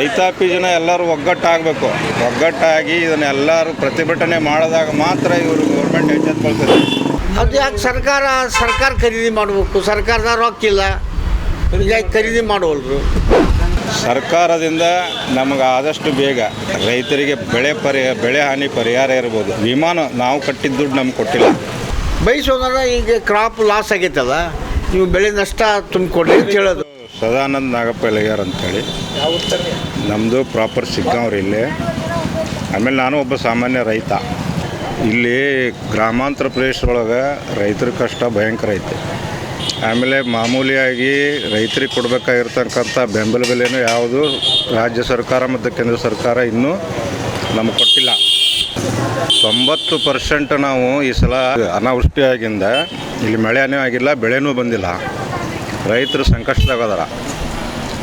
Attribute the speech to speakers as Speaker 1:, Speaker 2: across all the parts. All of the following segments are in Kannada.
Speaker 1: ರೈತಾಪಿ ಜನ ಎಲ್ಲರೂ ಒಗ್ಗಟ್ಟಾಗಬೇಕು. ಒಗ್ಗಟ್ಟಾಗಿ ಇದನ್ನೆಲ್ಲರೂ ಪ್ರತಿಭಟನೆ ಮಾಡಿದಾಗ ಮಾತ್ರ ಇವರು ಗೌರ್ಮೆಂಟ್ ಎಚ್ಚೆತ್ಕೊಳ್ತದೆ
Speaker 2: ಅದು ಯಾಕೆ ಸರ್ಕಾರ ಸರ್ಕಾರ ಖರೀದಿ ಮಾಡಬೇಕು? ಸರ್ಕಾರದ ರೊಕ್ಕಿಲ್ಲ ಖರೀದಿ ಮಾಡೋಲ್ರು
Speaker 1: ಸರ್ಕಾರದಿಂದ ನಮಗೆ ಆದಷ್ಟು ಬೇಗ ರೈತರಿಗೆ ಬೆಳೆ ಪರಿ ಬೆಳೆ ಹಾನಿ ಪರಿಹಾರ ಇರ್ಬೋದು. ವಿಮಾನ ನಾವು ಕಟ್ಟಿದ ದುಡ್ಡು ನಮ್ಗೆ ಕೊಟ್ಟಿಲ್ಲ.
Speaker 2: ಬಯಸೋದ್ರೆ ಈಗ ಕ್ರಾಪ್ ಲಾಸ್ ಆಗೈತಲ್ಲ ನೀವು ಬೆಳೆ ನಷ್ಟ ತುಂಬಿಕೊಡ್ಲಿ ಅಂತ ಹೇಳೋದು.
Speaker 1: ಸದಾನಂದ್ ನಾಗಪ್ಪ ಎಲೆಗಾರ್ ಅಂತೇಳಿ. ನಮ್ಮದು ಪ್ರಾಪರ್ ಸಿಗ್ಗಾಂವ್ರಿ ಇಲ್ಲಿ. ಆಮೇಲೆ ನಾನು ಒಬ್ಬ ಸಾಮಾನ್ಯ ರೈತ. ಇಲ್ಲಿ ಗ್ರಾಮಾಂತರ ಪ್ರದೇಶದೊಳಗೆ ರೈತರ ಕಷ್ಟ ಭಯಂಕರ ಐತೆ. ಆಮೇಲೆ ಮಾಮೂಲಿಯಾಗಿ ರೈತರಿಗೆ ಕೊಡಬೇಕಾಗಿರ್ತಕ್ಕಂಥ ಬೆಂಬಲ ಬೆಲೆನೂ ಯಾವುದು ರಾಜ್ಯ ಸರ್ಕಾರ ಮತ್ತು ಕೇಂದ್ರ ಸರ್ಕಾರ ಇನ್ನೂ ನಮಗೆ ಕೊಟ್ಟಿಲ್ಲ. ತೊಂಬತ್ತು ಪರ್ಸೆಂಟ್ ನಾವು ಈ ಸಲ ಅನಾವೃಷ್ಟಿಯಾಗಿಂದ ಇಲ್ಲಿ ಮಳೆನೂ ಆಗಿಲ್ಲ, ಬೆಳೆನೂ ಬಂದಿಲ್ಲ. ರೈತರು ಸಂಕಷ್ಟದಾಗ ಅದಾರ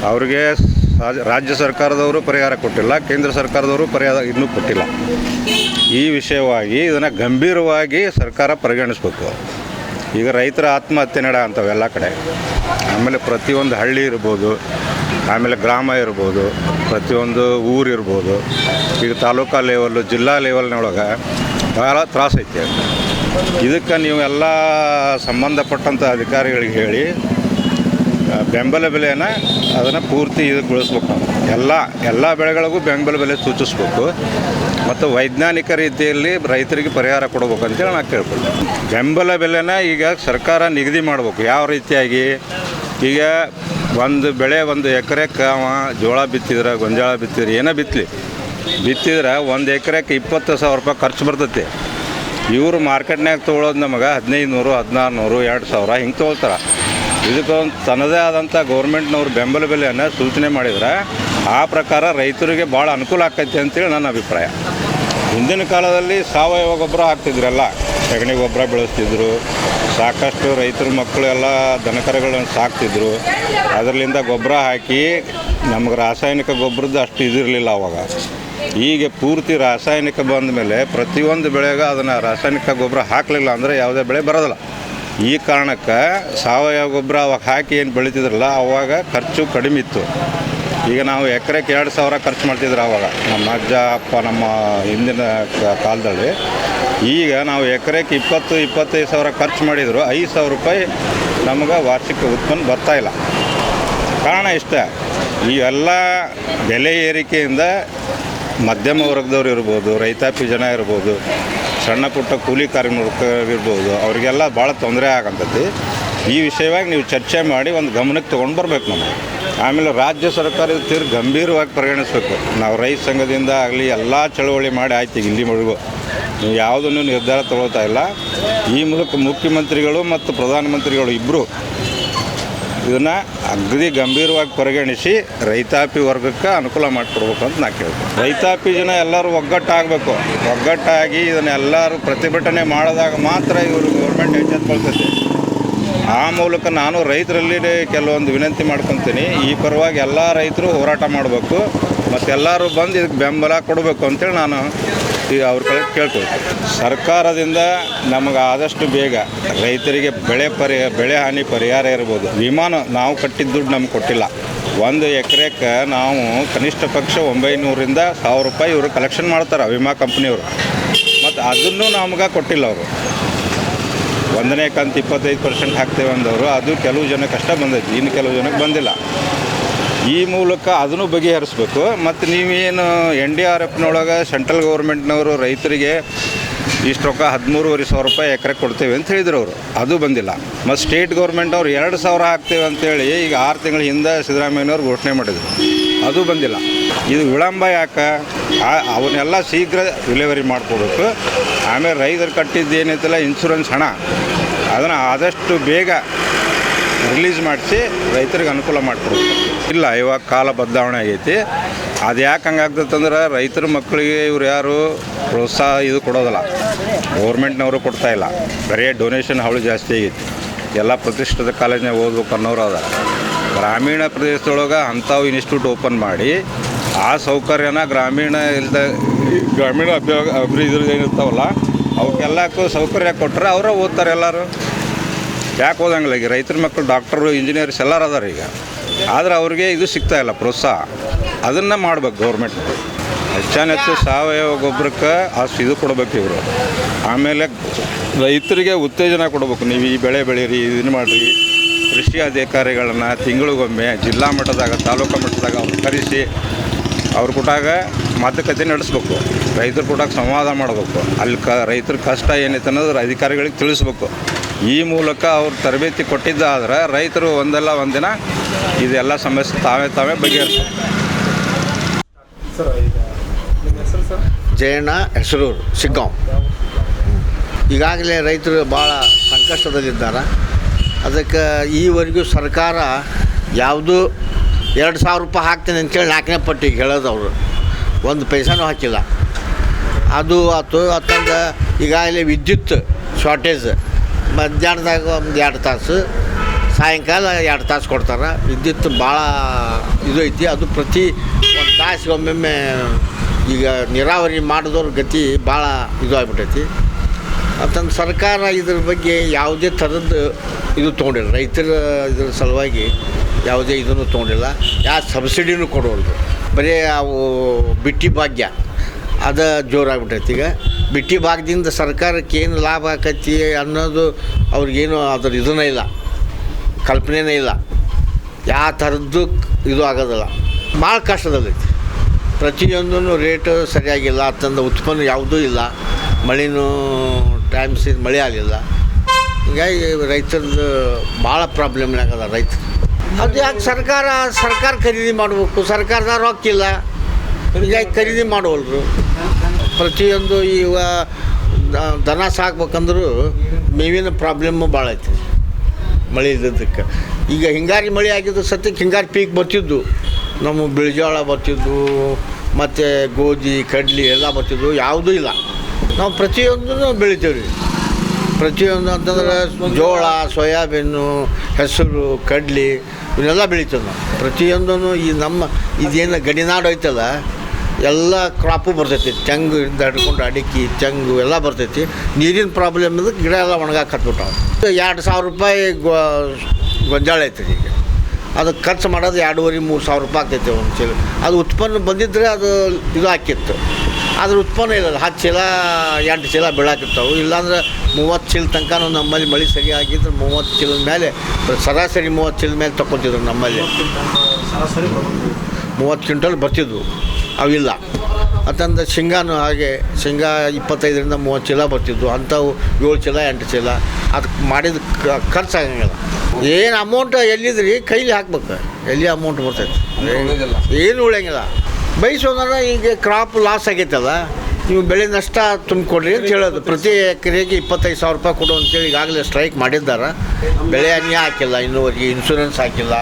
Speaker 1: ಅವ್ರಿಗೆ ರಾಜ- ರಾಜ್ಯ ಸರ್ಕಾರದವರು ಪರಿಹಾರ ಕೊಟ್ಟಿಲ್ಲ, ಕೇಂದ್ರ ಸರ್ಕಾರದವರು ಪರಿಹಾರ ಇನ್ನೂ ಕೊಟ್ಟಿಲ್ಲ. ಈ ವಿಷಯವಾಗಿ ಇದನ್ನು ಗಂಭೀರವಾಗಿ ಸರ್ಕಾರ ಪರಿಗಣಿಸ್ಬೇಕು. ಈಗ ರೈತರ ಆತ್ಮಹತ್ಯೆ ನಡ ಅಂತವೆಲ್ಲ ಕಡೆ. ಆಮೇಲೆ ಪ್ರತಿಯೊಂದು ಹಳ್ಳಿ ಇರ್ಬೋದು, ಆಮೇಲೆ ಗ್ರಾಮ ಇರ್ಬೋದು, ಪ್ರತಿಯೊಂದು ಊರು ಇರ್ಬೋದು, ಈಗ ತಾಲೂಕಾ ಲೆವೆಲ್ಲು, ಜಿಲ್ಲಾ ಲೆವೆಲ್ನೊಳಗೆ ಭಾಳ ತ್ರಾಸೈತಿ. ಇದಕ್ಕೆ ನೀವು ಎಲ್ಲ ಸಂಬಂಧಪಟ್ಟಂಥ ಅಧಿಕಾರಿಗಳಿಗೆ ಹೇಳಿ ಬೆಂಬಲ ಬೆಲೆನ ಅದನ್ನು ಪೂರ್ತಿ ಇದಕ್ಕೊಳಿಸ್ಬೇಕು ನಾವು. ಎಲ್ಲ ಎಲ್ಲ ಬೆಳೆಗಳಿಗೂ ಬೆಂಬಲ ಬೆಲೆ ಸೂಚಿಸ್ಬೇಕು. ಮತ್ತು ವೈಜ್ಞಾನಿಕ ರೀತಿಯಲ್ಲಿ ರೈತರಿಗೆ ಪರಿಹಾರ ಕೊಡ್ಬೇಕು ಅಂತೇಳಿ ನಾನು ಕೇಳ್ಕೊಳ್ತೀನಿ ಬೆಂಬಲ ಬೆಲೆನ ಈಗ ಸರ್ಕಾರ ನಿಗದಿ ಮಾಡಬೇಕು. ಯಾವ ರೀತಿಯಾಗಿ? ಈಗ ಒಂದು ಬೆಳೆ ಒಂದು ಎಕರೆಕ್ಕೆ ಅವ ಜೋಳ ಬಿತ್ತಿದ್ರೆ, ಗೊಂಜಾಳ ಬಿತ್ತಿದ್ರೆ, ಏನೋ ಬಿತ್ತಲಿ, ಬಿತ್ತಿದ್ರೆ ಒಂದು ಎಕರೆಕ್ಕೆ ಇಪ್ಪತ್ತು ಸಾವಿರ ರೂಪಾಯಿ ಖರ್ಚು ಬರ್ತೈತಿ. ಇವರು ಮಾರ್ಕೆಟ್ನಾಗ ತೊಗೊಳೋದು ನಮಗೆ ಹದಿನೈದು ನೂರು, ಹದಿನಾರು ನೂರು, ಎರಡು ಸಾವಿರ ಹಿಂಗೆ ತೊಗೊಳ್ತಾರೆ. ಇದಕ್ಕೊಂದು ತನ್ನದೇ ಆದಂಥ ಗೌರ್ಮೆಂಟ್ನವ್ರು ಬೆಂಬಲ ಬೆಲೆಯನ್ನು ಸೂಚನೆ ಮಾಡಿದರೆ ಆ ಪ್ರಕಾರ ರೈತರಿಗೆ ಭಾಳ ಅನುಕೂಲ ಆಕೈತಿ ಅಂತೇಳಿ ನನ್ನ ಅಭಿಪ್ರಾಯ. ಹಿಂದಿನ ಕಾಲದಲ್ಲಿ ಸಾವಯವ ಗೊಬ್ಬರ ಹಾಕ್ತಿದ್ರಲ್ಲ, ಸಗಣಿ ಗೊಬ್ಬರ ಬೆಳೆಸ್ತಿದ್ರು, ಸಾಕಷ್ಟು ರೈತರ ಮಕ್ಕಳು ಎಲ್ಲ ದನಕರಗಳನ್ನು ಸಾಕ್ತಿದ್ರು. ಅದರಲ್ಲಿಂದ ಗೊಬ್ಬರ ಹಾಕಿ ನಮಗೆ ರಾಸಾಯನಿಕ ಗೊಬ್ಬರದ್ದು ಅಷ್ಟು ಇದಿರಲಿಲ್ಲ ಅವಾಗ. ಈಗ ಪೂರ್ತಿ ರಾಸಾಯನಿಕ ಬಂದ ಮೇಲೆ ಪ್ರತಿಯೊಂದು ಬೆಳೆಗೆ ಅದನ್ನು ರಾಸಾಯನಿಕ ಗೊಬ್ಬರ ಹಾಕಲಿಲ್ಲ ಅಂದರೆ ಯಾವುದೇ ಬೆಳೆ ಬರೋದಿಲ್ಲ. ಈ ಕಾರಣಕ್ಕೆ ಸಾವಯವ ಗೊಬ್ಬರ ಅವಾಗ ಹಾಕಿ ಏನು ಬೆಳೀತಿದ್ರಲ್ಲ, ಅವಾಗ ಖರ್ಚು ಕಡಿಮೆ ಇತ್ತು. ಈಗ ನಾವು ಎಕರೆಗೆ ಎರಡು ಸಾವಿರ ಖರ್ಚು ಮಾಡ್ತಿದ್ರು ಅವಾಗ, ನಮ್ಮ ಅಜ್ಜ, ಅಪ್ಪ, ನಮ್ಮ ಹಿಂದಿನ ಕಾಲದಲ್ಲಿ. ಈಗ ನಾವು ಎಕರೆಗೆ ಇಪ್ಪತ್ತು, ಇಪ್ಪತ್ತೈದು ಸಾವಿರ ಖರ್ಚು ಮಾಡಿದ್ರು, ಐದು ಸಾವಿರ ರೂಪಾಯಿ ನಮಗೆ ವಾರ್ಷಿಕ ಉತ್ಪನ್ನ ಬರ್ತಾ ಇಲ್ಲ. ಕಾರಣ ಇಷ್ಟೇ, ಈ ಎಲ್ಲ ಬೆಲೆ ಏರಿಕೆಯಿಂದ ಮಧ್ಯಮ ವರ್ಗದವ್ರು ಇರ್ಬೋದು, ರೈತಾಪಿ ಜನ ಇರ್ಬೋದು, ಸಣ್ಣ ಪುಟ್ಟ ಕೂಲಿ ಕಾರ್ಮಿಕರಿರ್ಬೋದು ಅವರಿಗೆಲ್ಲ ಭಾಳ ತೊಂದರೆ ಆಗಂತೈತಿ ಈ ವಿಷಯವಾಗಿ ನೀವು ಚರ್ಚೆ ಮಾಡಿ ಒಂದು ಗಮನಕ್ಕೆ ತೊಗೊಂಡು ಬರಬೇಕು ನಮಗೆ ಆಮೇಲೆ ರಾಜ್ಯ ಸರ್ಕಾರ ತೀರ್ ಗಂಭೀರವಾಗಿ ಪರಿಗಣಿಸಬೇಕು. ನಾವು ರೈತ ಸಂಘದಿಂದ ಆಗಲಿ ಎಲ್ಲ ಚಳವಳಿ ಮಾಡಿ ಆಯ್ತು ಇಲ್ಲಿ ಇಲ್ಲಿವರೆಗೂ. ನೀವು ಯಾವುದನ್ನು ನಿರ್ಧಾರ ತಗೊಳ್ತಾ ಇಲ್ಲ. ಈ ಮೂಲಕ ಮುಖ್ಯಮಂತ್ರಿಗಳು ಮತ್ತು ಪ್ರಧಾನಮಂತ್ರಿಗಳು ಇಬ್ಬರು ಇದನ್ನು ಅಗದಿ ಗಂಭೀರವಾಗಿ ಪರಿಗಣಿಸಿ ರೈತಾಪಿ ವರ್ಗಕ್ಕೆ ಅನುಕೂಲ ಮಾಡಿಕೊಡ್ಬೇಕು ಅಂತ ನಾ ಕೇಳ್ತೀನಿ. ರೈತಾಪಿ ಜನ ಎಲ್ಲರೂ ಒಗ್ಗಟ್ಟಾಗಬೇಕು. ಒಗ್ಗಟ್ಟಾಗಿ ಇದನ್ನ ಎಲ್ಲರೂ ಪ್ರತಿಭಟನೆ ಮಾಡಿದಾಗ ಮಾತ್ರ ಇವರು ಗೌರ್ಮೆಂಟ್ ಎಚ್ಚೆತ್ಕೊಳ್ತೈತೆ ಆ ಮೂಲಕ ನಾನು ರೈತರಲ್ಲಿ ಕೆಲವೊಂದು ವಿನಂತಿ ಮಾಡ್ಕೊತೀನಿ. ಈ ಪರವಾಗಿ ಎಲ್ಲ ರೈತರು ಹೋರಾಟ ಮಾಡಬೇಕು. ಮತ್ತು ಎಲ್ಲರೂ ಬಂದು ಇದಕ್ಕೆ ಬೆಂಬಲ ಕೊಡಬೇಕು ಅಂತೇಳಿ ನಾನು ಈ ಅವ್ರ ಕಡೆ ಕೇಳ್ಕೊಳ್ತೀವಿ. ಸರ್ಕಾರದಿಂದ ನಮಗೆ ಆದಷ್ಟು ಬೇಗ ರೈತರಿಗೆ ಬೆಳೆ ಪರಿಹಾರ ಬೆಳೆ ಹಾನಿ ಪರಿಹಾರ ಇರ್ಬೋದು. ವಿಮಾನ ನಾವು ಕಟ್ಟಿದ ದುಡ್ಡು ನಮ್ಗೆ ಕೊಟ್ಟಿಲ್ಲ. ಒಂದು ಎಕರೆಕ್ಕೆ ನಾವು ಕನಿಷ್ಠ ಪಕ್ಷ ಒಂಬೈನೂರಿಂದ ಸಾವಿರ ರೂಪಾಯಿ ಇವರು ಕಲೆಕ್ಷನ್ ಮಾಡ್ತಾರೆ ವಿಮಾ ಕಂಪ್ನಿಯವರು. ಮತ್ತು ಅದನ್ನು ನಮ್ಗೆ ಕೊಟ್ಟಿಲ್ಲ ಅವರು. ಒಂದನೇ ಕಂತು ಇಪ್ಪತ್ತೈದು ಪರ್ಸೆಂಟ್ ಹಾಕ್ತೇವೆ ಅಂದವರು. ಅದು ಕೆಲವು ಜನಕ್ಕೆ ಅಷ್ಟೇ ಬಂದೈತಿ. ಇನ್ನು ಕೆಲವು ಜನಕ್ಕೆ ಬಂದಿಲ್ಲ. ಈ ಮೂಲಕ ಅದನ್ನು ಬಗೆಹರಿಸ್ಬೇಕು. ಮತ್ತು ನೀವೇನು ಎನ್ ಡಿ ಆರ್ ಎಫ್ನೊಳಗೆ ಸೆಂಟ್ರಲ್ ಗೌರ್ಮೆಂಟ್ನವರು ರೈತರಿಗೆ ಇಷ್ಟು ರೊಕ್ಕ ಹದಿಮೂರುವರೆ ಸಾವಿರ ರೂಪಾಯಿ ಎಕರೆ ಕೊಡ್ತೇವೆ ಅಂತ ಹೇಳಿದ್ರು ಅವರು. ಅದು ಬಂದಿಲ್ಲ. ಮತ್ತು ಸ್ಟೇಟ್ ಗೌರ್ಮೆಂಟ್ ಅವರು ಎರಡು ಸಾವಿರ ಹಾಕ್ತೇವೆ ಅಂತೇಳಿ ಈಗ ಆರು ತಿಂಗಳ ಹಿಂದೆ ಸಿದ್ದರಾಮಯ್ಯನವ್ರು ಘೋಷಣೆ ಮಾಡಿದ್ರು. ಅದು ಬಂದಿಲ್ಲ. ಇದು ವಿಳಂಬ ಯಾಕೆ? ಅವನ್ನೆಲ್ಲ ಶೀಘ್ರ ಡಿಲಿವರಿ ಮಾಡಿಕೊಡ್ಬೇಕು ಆಮೇಲೆ ರೈತರು ಕಟ್ಟಿದ್ದೇನೈತಲ್ಲ ಇನ್ಶೂರೆನ್ಸ್ ಹಣ. ಅದನ್ನು ಆದಷ್ಟು ಬೇಗ ರಿಲೀಸ್ ಮಾಡಿಸಿ ರೈತರಿಗೆ ಅನುಕೂಲ ಮಾಡಿಕೊಡ್ಬೇಕು. ಇಲ್ಲ, ಇವಾಗ ಕಾಲ ಬದಲಾವಣೆ ಆಗೈತಿ. ಅದು ಯಾಕೆ ಹಂಗಾಗ್ತದಂದ್ರೆ ರೈತರ ಮಕ್ಕಳಿಗೆ ಇವ್ರು ಯಾರು ಪ್ರೋತ್ಸಾಹ ಇದು ಕೊಡೋದಿಲ್ಲ. ಗೌರ್ಮೆಂಟ್ನವರು ಕೊಡ್ತಾ ಇಲ್ಲ. ಬರೀ ಡೊನೇಷನ್ ಹವಳು ಜಾಸ್ತಿ ಆಗೈತಿ. ಎಲ್ಲ ಪ್ರತಿಷ್ಠಿತ ಕಾಲೇಜ್ನಾಗ ಓದ್ಬೇಕು ಅನ್ನೋರು ಅದ ಗ್ರಾಮೀಣ ಪ್ರದೇಶದೊಳಗೆ ಅಂಥವು ಇನ್ಸ್ಟಿಟ್ಯೂಟ್ ಓಪನ್ ಮಾಡಿ, ಆ ಸೌಕರ್ಯನ ಗ್ರಾಮೀಣ ಇಲ್ದ ಗ್ರಾಮೀಣ ಅಭ್ಯೋಗ ಅಭಿವೃದ್ಧಿ ಏನಿರ್ತಾವಲ್ಲ ಅವಕ್ಕೆಲ್ಲಕ್ಕೂ ಸೌಕರ್ಯ ಕೊಟ್ಟರೆ ಅವರೇ ಓದ್ತಾರೆ ಎಲ್ಲರೂ. ಯಾಕೆ ಓದಂಗಿಲ್ಲ ಈಗ? ರೈತರ ಮಕ್ಕಳು ಡಾಕ್ಟ್ರು ಇಂಜಿನಿಯರ್ಸ್ ಎಲ್ಲರೂ ಅದಾರ ಈಗ. ಆದರೆ ಅವ್ರಿಗೆ ಇದು ಸಿಗ್ತಾ ಇಲ್ಲ, ಪ್ರೋತ್ಸಾಹ. ಅದನ್ನು ಮಾಡ್ಬೇಕು ಗೌರ್ಮೆಂಟ್ ಹೆಚ್ಚು ಸಾವಯವ ಗೊಬ್ಬರಕ್ಕೆ ಅಷ್ಟು ಇದು ಕೊಡಬೇಕು ಇವರು. ಆಮೇಲೆ ರೈತರಿಗೆ ಉತ್ತೇಜನ ಕೊಡಬೇಕು. ನೀವು ಈ ಬೆಳೆ ಬೆಳೀರಿ ಇದನ್ನು ಮಾಡಿರಿ. ಕೃಷಿ ಅಧಿಕಾರಿಗಳನ್ನ ತಿಂಗಳಿಗೊಮ್ಮೆ ಜಿಲ್ಲಾ ಮಟ್ಟದಾಗ, ತಾಲೂಕು ಮಟ್ಟದಾಗ ಅವ್ರು ಕರೆಸಿ, ಅವ್ರ ಕೊಟ್ಟಾಗ ಮಾತುಕತೆ ನಡೆಸ್ಬೇಕು. ರೈತರ ಕೊಟ್ಟಾಗ ಸಂವಾದ ಮಾಡಬೇಕು. ಅಲ್ಲಿ ಕ, ರೈತರ ಕಷ್ಟ ಏನೈತೆ ಅನ್ನೋದು ಅಧಿಕಾರಿಗಳಿಗೆ ತಿಳಿಸ್ಬೇಕು. ಈ ಮೂಲಕ ಅವ್ರು ತರಬೇತಿ ಕೊಟ್ಟಿದ್ದಾದ್ರೆ ರೈತರು ಒಂದಲ್ಲ ಒಂದಿನ ಇದೆಲ್ಲ ಸಮಸ್ಯೆ ತಾವೇ ತಾವೇ ಬಗೆಹರಿಸ್ಬೇಕು
Speaker 3: ಸರ್ ಈಗ ನಿಮ್ಮ ಹೆಸರು ಸರ್?
Speaker 2: ಜಯಣ್ಣ ಹೆಸರೂರು ಸಿಗ್ಗಾಂವ್ ಈಗಾಗಲೇ ರೈತರು ಭಾಳ ಸಂಕಷ್ಟದಲ್ಲಿದ್ದಾರೆ. ಅದಕ್ಕೆ ಈವರೆಗೂ ಸರ್ಕಾರ ಯಾವುದು ಎರಡು ಸಾವಿರ ರೂಪಾಯಿ ಹಾಕ್ತೀನಿ ಅಂತೇಳಿ ನಾಲ್ಕನೇ ಪಟ್ಟಿಗೆ ಹೇಳೋದು ಅವರು. ಒಂದು ಪೈಸಾನೂ ಹಾಕಿಲ್ಲ. ಅದು ಆತು ಅತ್ತಂದ ಈಗಾಗಲೇ ವಿದ್ಯುತ್ ಶಾರ್ಟೇಜ್ ಮಧ್ಯಾಹ್ನದಾಗ ಒಂದು ಎರಡು ತಾಸು ಸಾಯಂಕಾಲ ಎರಡು ತಾಸು ಕೊಡ್ತಾರೆ. ವಿದ್ಯುತ್ ಭಾಳ ಇದು ಐತಿ. ಅದು ಪ್ರತಿ ಒಂದು ತಾಸಿಗೆ ಒಮ್ಮೊಮ್ಮೆ ಈಗ ನೀರಾವರಿ ಮಾಡಿದವ್ರ ಗತಿ ಭಾಳ ಇದು ಆಗ್ಬಿಟ್ಟೈತಿ ಅಂತಂದು ಸರ್ಕಾರ ಇದ್ರ ಬಗ್ಗೆ ಯಾವುದೇ ಥರದ್ದು ಇದು ತೊಗೊಂಡಿಲ್ಲ. ರೈತರ ಇದ್ರ ಸಲುವಾಗಿ ಯಾವುದೇ ಇದನ್ನು ತೊಗೊಂಡಿಲ್ಲ. ಯಾವ ಸಬ್ಸಿಡಿನೂ ಕೊಡೋಲ್ದು. ಬರೀ ಅವು ಬಿಟ್ಟಿ ಭಾಗ್ಯ. ಅದು ಜೋರಾಗ್ಬಿಟ್ಟೈತಿ ಈಗ. ಬಿಟ್ಟಿ ಭಾಗದಿಂದ ಸರ್ಕಾರಕ್ಕೆ ಏನು ಲಾಭ ಆಕೈತಿ ಅನ್ನೋದು ಅವ್ರಿಗೇನು ಅದ್ರ ಇದನ್ನೇ ಇಲ್ಲ. ಕಲ್ಪನೆನೇ ಇಲ್ಲ. ಯಾವ ಥರದ್ದು ಇದು ಆಗೋದಿಲ್ಲ. ಭಾಳ ಕಷ್ಟದಲ್ಲೈತಿ ಪ್ರತಿಯೊಂದೂ ರೇಟು ಸರಿಯಾಗಿಲ್ಲ ಅಂತಂದು ಉತ್ಪನ್ನ ಯಾವುದೂ ಇಲ್ಲ. ಮಳೆನೂ ಟೈಮ್ಸ್ ಮಳೆ ಆಗಲಿಲ್ಲ. ಹೀಗಾಗಿ ರೈತರದ್ದು ಭಾಳ ಪ್ರಾಬ್ಲಮ್ ಆಗಿದೆ ರೈತರು. ಅದು ಯಾಕೆ ಸರ್ಕಾರ ಸರ್ಕಾರ ಖರೀದಿ ಮಾಡಬೇಕು? ಸರ್ಕಾರದ ರೊಕ್ಕ ಇಲ್ಲ. ಹೀಗಾಗಿ ಖರೀದಿ ಮಾಡುವಲ್ರು. ಪ್ರತಿಯೊಂದು ಈಗ ದನ ಸಾಕ್ಬೇಕಂದ್ರೂ ಮೇವಿನ ಪ್ರಾಬ್ಲಮ್ಮು ಭಾಳ ಐತಿ. ಮಳೆ ಇದ್ದದಕ್ಕೆ ಈಗ ಹಿಂಗಾರಿ ಮಳೆ ಆಗಿದ್ದು ಸತ್ಯಕ್ಕೆ ಹಿಂಗಾರಿ ಪೀಕ್ ಬರ್ತಿದ್ದು. ನಮ್ಮ ಬಿಳಿಜೋಳ ಬರ್ತಿದ್ದು, ಮತ್ತು ಗೋಧಿ, ಕಡ್ಲಿ ಎಲ್ಲ ಬರ್ತಿದ್ದು, ಯಾವುದೂ ಇಲ್ಲ. ನಾವು ಪ್ರತಿಯೊಂದನ್ನು ಬೆಳಿತೇವೆ ರೀ ಪ್ರತಿಯೊಂದು ಅಂತಂದ್ರೆ ಜೋಳ, ಸೋಯಾಬೀನು, ಹೆಸರು, ಕಡ್ಲಿ, ಇವನ್ನೆಲ್ಲ ಬೆಳಿತೇವೆ ನಾವು. ಪ್ರತಿಯೊಂದೂ ಈ ನಮ್ಮ, ಇದೇನು ಗಡಿನಾಡು ಐತಲ್ಲ ಎಲ್ಲ ಕ್ರಾಪು ಬರ್ತೈತಿ. ತೆಂಗಿಂದ ಹಿಡ್ಕೊಂಡು ಅಡಿಕೆ ತೆಂಗು ಎಲ್ಲ ಬರ್ತೈತಿ. ನೀರಿನ ಪ್ರಾಬ್ಲಮ್ ಇದಕ್ಕೆ ಗಿಡ ಎಲ್ಲ ಒಣಗಾಕತ್ಬಿಟ್ಟಾವ ಎರಡು ಸಾವಿರ ರೂಪಾಯಿ ಗೊ ಗೊಂಜಾಳ ಐತಿ ಈಗ. ಅದು ಖರ್ಚು ಮಾಡೋದು ಎರಡೂವರೆ ಮೂರು ಸಾವಿರ ರೂಪಾಯಿ ಆಗ್ತೈತೆ ಒಂದು ಚೀಲ. ಅದು ಉತ್ಪನ್ನ ಬಂದಿದ್ದರೆ ಅದು ಇದು ಹಾಕಿತ್ತು. ಅದ್ರ ಉತ್ಪನ್ನ ಇಲ್ಲ ಹತ್ತು ಚೀಲ ಎಂಟು ಚೀಲ ಬೀಳಾಕಿರ್ತಾವೆ ಇಲ್ಲಾಂದ್ರೆ ಮೂವತ್ತು ಚೀಲ ತನಕ ನಮ್ಮಲ್ಲಿ ಮಳೆ ಸರಿಯಾಗಿದ್ರೆ ಮೂವತ್ತು ಚೀಲದ ಮೇಲೆ ಸರಾಸರಿ ಮೂವತ್ತು ಚೀಲದ ಮೇಲೆ ತಗೊತಿದ್ರು ನಮ್ಮಲ್ಲಿ. ಮೂವತ್ತು ಕ್ವಿಂಟಲ್ ಬರ್ತಿದ್ವು. ಅವಿಲ್ಲ. ಅಂತಂದ ಶೇಂಗಾನು ಹಾಗೆ ಶೇಂಗಾ ಇಪ್ಪತ್ತೈದರಿಂದ ಮೂವತ್ತು ಚೀಲ ಬರ್ತಿದ್ವು. ಅಂಥವು ಏಳು ಚೀಲ ಎಂಟು ಚೀಲ. ಅದಕ್ಕೆ ಮಾಡಿದ ಖರ್ಚಾಗಂಗಿಲ್ಲ. ಏನು ಅಮೌಂಟ್ ಎಲ್ಲಿದ್ರಿ ಕೈಲಿ ಹಾಕ್ಬೇಕು. ಎಲ್ಲಿ ಅಮೌಂಟ್ ಬರ್ತೈತೆ? ಏನು ಉಳಿಯಂಗಿಲ್ಲ. ಬೈಸೋದ್ರ ಈಗ ಕ್ರಾಪ್ ಲಾಸ್ ಆಗೈತಲ್ಲ ನೀವು ಬೆಳೆ ನಷ್ಟ ತುಂಬಿಕೊಡ್ರಿ ಅಂತ ಹೇಳೋದು. ಪ್ರತಿ ಎಕರೆಗೆ ಇಪ್ಪತ್ತೈದು ಸಾವಿರ ರೂಪಾಯಿ ಕೊಡು ಅಂತೇಳಿ ಈಗಾಗಲೇ ಸ್ಟ್ರೈಕ್ ಮಾಡಿದ್ದಾರೆ. ಬೆಳೆ ಅನ್ಯ ಹಾಕಿಲ್ಲ ಇನ್ನೂವರೆಗೆ ಇನ್ಶೂರೆನ್ಸ್ ಹಾಕಿಲ್ಲ.